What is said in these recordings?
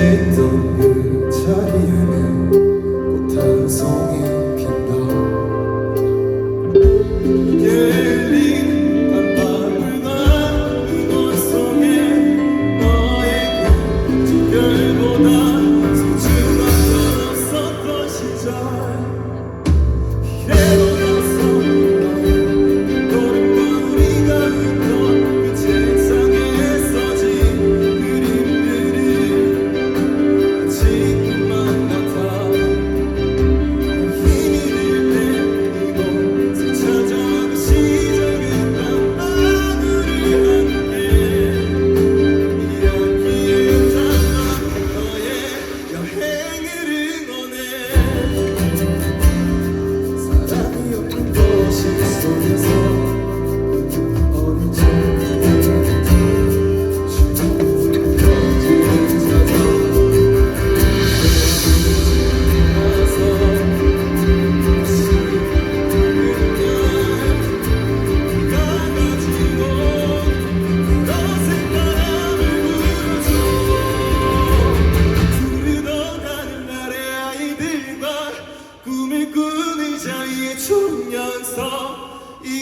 sit on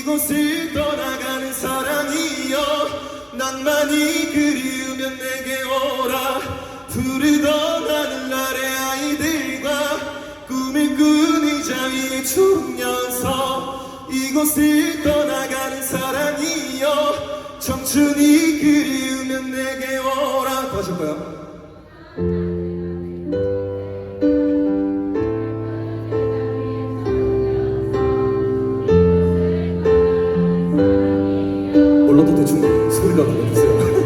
이곳을 떠나가는 사랑이여 낭만이 그리우면 내게 오라. 부르던 하늘 아래 아이들과 꿈을 꾸니자 위에 초년서. 이곳을 떠나가는 사랑이여 청춘이 그리우면 내게 오라. 더 하실까 요? 몰라도 대충 소리가 들려주세요